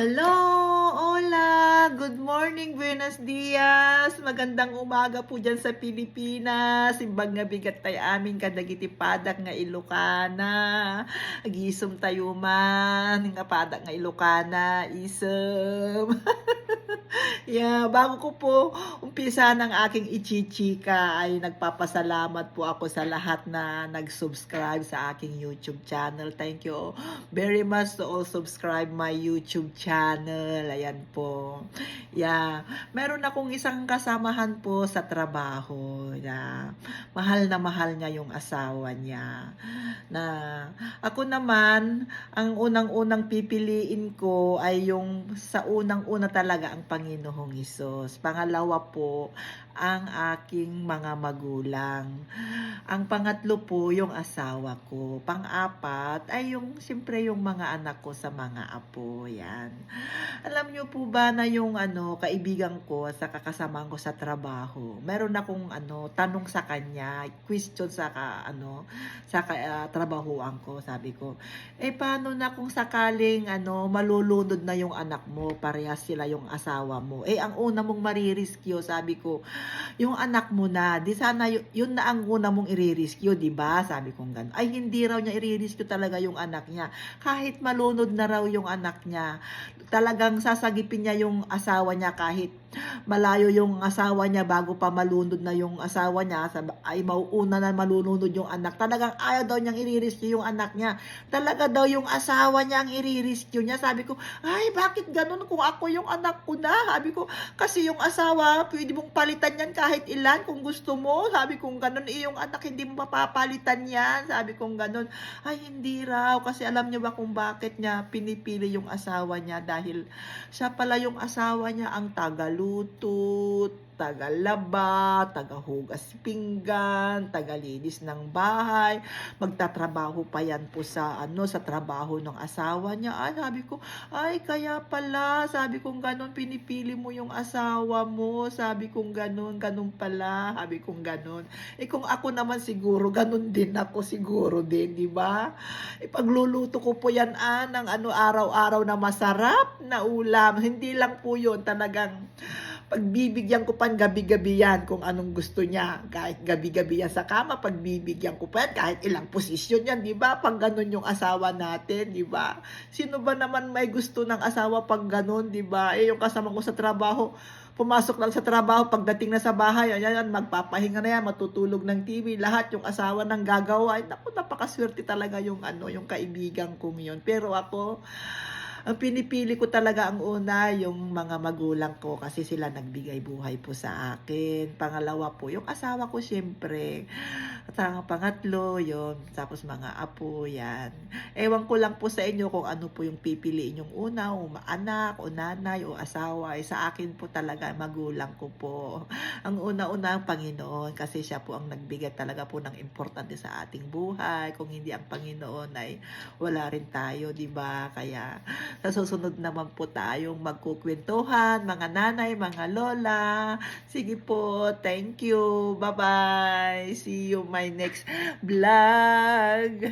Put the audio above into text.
Hello, hola, good morning, buenos dias, magandang umaga po dyan sa Pilipinas, imbag nga bigat tayo amin kadagiti padak nga Ilocana, agisum tayo man, nga padak nga Ilocana, isem. yeah, bago ko po umpisa ng aking ichichika ay nagpapasalamat po ako sa lahat na nag-subscribe sa aking YouTube channel. Thank you very much to all subscribe my YouTube channel. Ayan po. Yeah. Meron akong isang kasamahan po sa trabaho. Yeah. Mahal na mahal niya yung asawa niya. Na ako naman, ang unang-unang pipiliin ko ay yung sa unang-una talaga ang Panginoong Isos. Pangalawa po, ang aking mga magulang. Ang pangatlo po, yung asawa ko. Pang-apat ay yung, siyempre, yung mga anak ko sa mga apo. Yan. Alam niyo po ba na yung ano, kaibigan ko sa kakasamahan ko sa trabaho, meron akong ano, tanong sa kanya, question sa ka, ano, sa ka, ah, trabahoan ko, sabi ko, eh paano na kung sakaling ano, malulunod na yung anak mo, parehas sila yung asawa mo. Eh ang una mong maririskyo, sabi ko, yung anak mo na, di sana y- yun na ang una mong iririskyo, di ba? Sabi kong gano'n. Ay hindi raw niya iririskyo talaga yung anak niya. Kahit malunod na raw yung anak niya, talagang sasagipin niya yung asawa niya kahit malayo yung asawa niya bago pa malunod na yung asawa niya, ay mauuna na malunod yung anak. Talagang ayaw daw niyang iririskyo yung anak niya. Talaga daw yung asawa niya ang iririskyo niya. Sabi ko, ay bakit ganun kung ako yung anak ko na? Sabi ko, kasi yung asawa, pwede mong palitan yan kahit ilan kung gusto mo. Sabi ko, ganun, eh, yung anak hindi mo mapapalitan yan. Sabi ko, ganun. Ay, hindi raw. Kasi alam niyo ba kung bakit niya pinipili yung asawa niya dahil siya pala yung asawa niya ang tagaluto, tagalaba, tagahugas pinggan, tagalinis ng bahay, magtatrabaho pa yan po sa ano sa trabaho ng asawa niya. Ay, sabi ko, ay kaya pala, sabi kong ganun pinipili mo yung asawa mo, sabi kong ganun, ganun pala, sabi kong ganun. Eh kung ako naman siguro, ganun din ako siguro din, di ba? Ipagluluto ko po yan ah, ng ano araw-araw na masarap na ulam. Hindi lang po yun talagang pagbibigyan ko pan gabi-gabi yan kung anong gusto niya. Kahit gabi-gabi yan sa kama, pagbibigyan ko pa yan, kahit ilang posisyon yan, di ba? Pag ganun yung asawa natin, di ba? Sino ba naman may gusto ng asawa pag ganun, di ba? Eh, yung kasama ko sa trabaho, pumasok lang sa trabaho, pagdating na sa bahay, ayan, yan, magpapahinga na yan, matutulog ng TV, lahat yung asawa ng gagawa. Ay, naku, napakaswerte talaga yung ano, yung kaibigan kong yun. Pero ako, ang pinipili ko talaga ang una, yung mga magulang ko kasi sila nagbigay buhay po sa akin. Pangalawa po, yung asawa ko syempre. At ang pangatlo, yun. Tapos mga apo, yan. Ewan ko lang po sa inyo kung ano po yung pipiliin yung una, o anak, o nanay, o asawa. Eh, sa akin po talaga, magulang ko po. Ang una-una ang Panginoon kasi siya po ang nagbigay talaga po ng importante sa ating buhay. Kung hindi ang Panginoon ay wala rin tayo, di ba? Kaya sa susunod naman po tayong magkukwentuhan, mga nanay, mga lola. Sige po, thank you. Bye-bye. See you my next vlog.